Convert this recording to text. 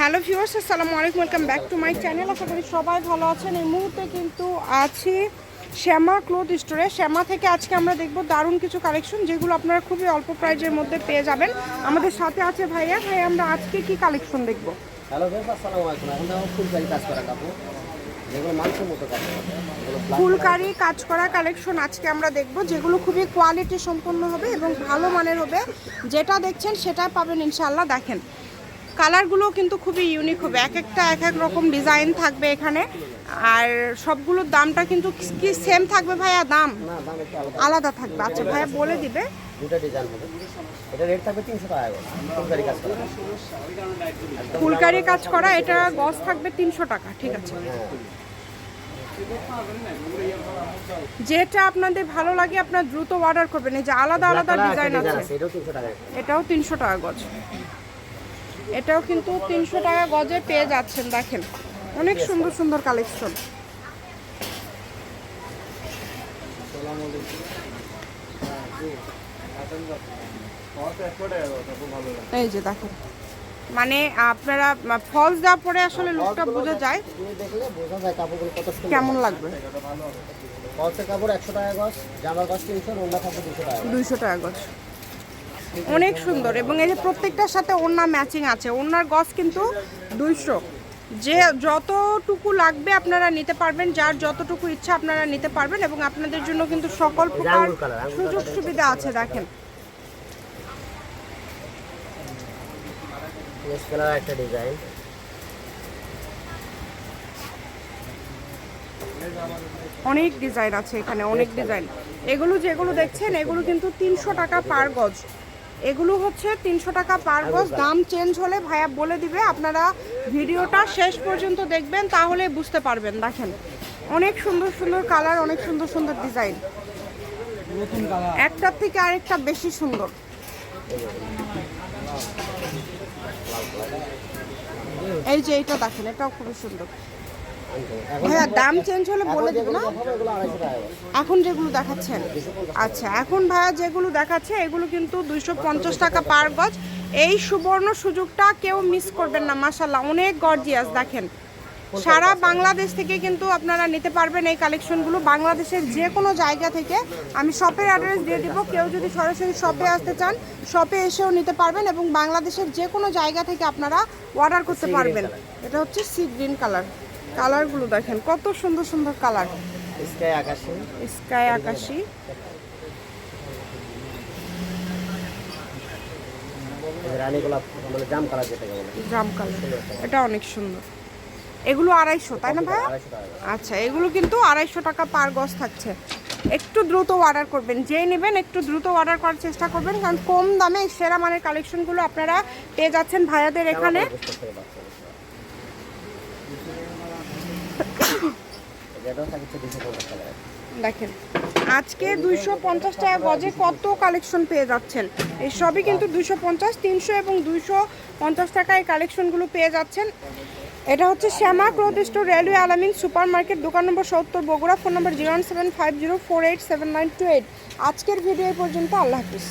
Hello viewers আসসালামু আলাইকুম welcome back to my channel. আশা করি সবাই ভালো আছেন। এই মুহূর্তে কিন্তু আছি শ্যামা ক্লোথ স্টোরে। শ্যামা থেকে আজকে আমরা দেখব দারুণ কিছু কালেকশন যেগুলো আপনারা খুবই অল্প প্রাইজের মধ্যে পেয়ে যাবেন। আমাদের সাথে আছে ভাইয়া। ভাই আমরা আজকে কি কালেকশন দেখব? হ্যালো ফ্রেন্ডস আসসালামু আলাইকুম। এখন দেখো ফুলকারি কাজ করা কাপড়। ফুলকারি কাজ করা। কালেকশন আজকে আমরা দেখব যেগুলো খুবই কোয়ালিটি সম্পন্ন হবে এবং ভালো মানের হবে। যেটা দেখছেন সেটা পাবেন ইনশাল্লাহ দেখেন কালারগুলো কিন্তু খুবই ইউনিক হবে। এক একটা এক এক রকম ডিজাইন থাকবে এখানে। আর সবগুলোর দামটা কিন্তু কি সেম থাকবে ভাইয়া? দাম আলাদা। থাকবে। আচ্ছা ভাইয়া বলে দিবে। দুটা ডিজাইন হবে। এটা রেট থাকবে তিনশো টাকা করে। ফুলকারি কাজ করা। ফুলকারি কাজ করা এটা গজ থাকবে তিনশো টাকা ঠিক আছে। হ্যাঁ। যেটা আপনাদের ভালো লাগে আপনার দ্রুত অর্ডার করবেন। এই যে আলাদা আলাদা ডিজাইন আছে। এটাও তিনশো টাকা গজ। এটাও কিন্তু তিনশো টাকা গজে পেয়ে যাচ্ছেন দেখেন। অনেক সুন্দর সুন্দর কালেকশন। এই যে দেখেন। মানে আপনারা ফলস দেওয়ার পরে আসলে লুকটা বোঝা যায়। কেমন লাগবে? ফলসের কাপড় একশো টাকা গজ জামার গজ তিনশো দুশো টাকা দুইশো টাকা গজ। অনেক সুন্দর এবং এই যে প্রত্যেকটার সাথে ওড়না ম্যাচিং আছে। ওনার গজ কিন্তু দুইশো যে যতটুকু লাগবে আপনারা নিতে পারবেন যার যতটুকু ইচ্ছা আপনারা নিতে পারবেন এবং আপনাদের জন্য কিন্তু সকল প্রকার সুযোগ সুবিধা আছে দেখেন। একটা ডিজাইন অনেক ডিজাইন আছে এখানে অনেক ডিজাইন এগুলো যেগুলো দেখছেন এগুলো কিন্তু তিনশো টাকা পার গজ। এগুলো হচ্ছে তিনশো টাকা পার গজ দাম। চেঞ্জ হলে ভাইয়া বলে দিবে আপনারা ভিডিওটা শেষ পর্যন্ত দেখবেন তাহলে বুঝতে পারবেন। দেখেন অনেক সুন্দর সুন্দর কালার অনেক সুন্দর সুন্দর ডিজাইন একটার থেকে আরেকটা বেশি সুন্দর। এই যে এইটা দেখেন এটাও খুবই সুন্দর। ভাইয়া, দাম চেঞ্জ হলে বলে দেবো না? এখন যেগুলো দেখাচ্ছেন। আচ্ছা এখন ভাইয়া যেগুলো দেখাচ্ছে, এগুলো কিন্তু দুইশো পঞ্চাশ টাকা পার গজ। এই সুবর্ণ সুযোগটা কেউ মিস করবেন না মাসাল্লাহ অনেক গর্জিয়াস দেখেন। সারা বাংলাদেশ থেকে কিন্তু আপনারা নিতে পারবেন এই কালেকশনগুলো। বাংলাদেশের যে কোনো জায়গা থেকে আমি শপের অ্যাড্রেস দিয়ে দিব। কেউ যদি সরাসরি শপে আসতে চান শপে এসেও নিতে পারবেন এবং বাংলাদেশের যে কোনো জায়গা থেকে আপনারা অর্ডার করতে পারবেন। এটা হচ্ছে সি গ্রিন কালার কালারগুলো দেখেন কত সুন্দর সুন্দর কালার। স্কাই আকাশে। স্কাই আকাশি। রানী গোলাপ মানে জাম কালার যেটাকে বলে। জাম কালার এটা অনেক সুন্দর। এগুলো আড়াইশো তাই না। আচ্ছা এগুলো কিন্তু আড়াইশো টাকা পার গজ থাকছে। একটু দ্রুত অর্ডার করবেন যেই নেবেন একটু দ্রুত অর্ডার করার চেষ্টা করবেন কারণ কম দামে সেরা মানের কালেকশনগুলো আপনারা পেয়ে যাচ্ছেন ভাইয়াদের এখানে বুঝতে থেকে পাচ্ছেন। যেটাও থাকছে দুশো পঞ্চাশ টাকা দেখেন, আজকে দুইশো পঞ্চাশ টাকা গজে কত কালেকশন পেয়ে যাচ্ছেন? এই সবই কিন্তু দুইশো পঞ্চাশ, তিনশো এবং দুইশো পঞ্চাশ টাকায় কালেকশনগুলো পেয়ে যাচ্ছেন। এটা হচ্ছে Shyama cloth store, railway Alamin super market দোকান নম্বর সত্তর, Bogura, phone number zero seven five zero four eight seven nine two eight. আজকের ভিডিও পর্যন্ত, আল্লাহ হাফিজ।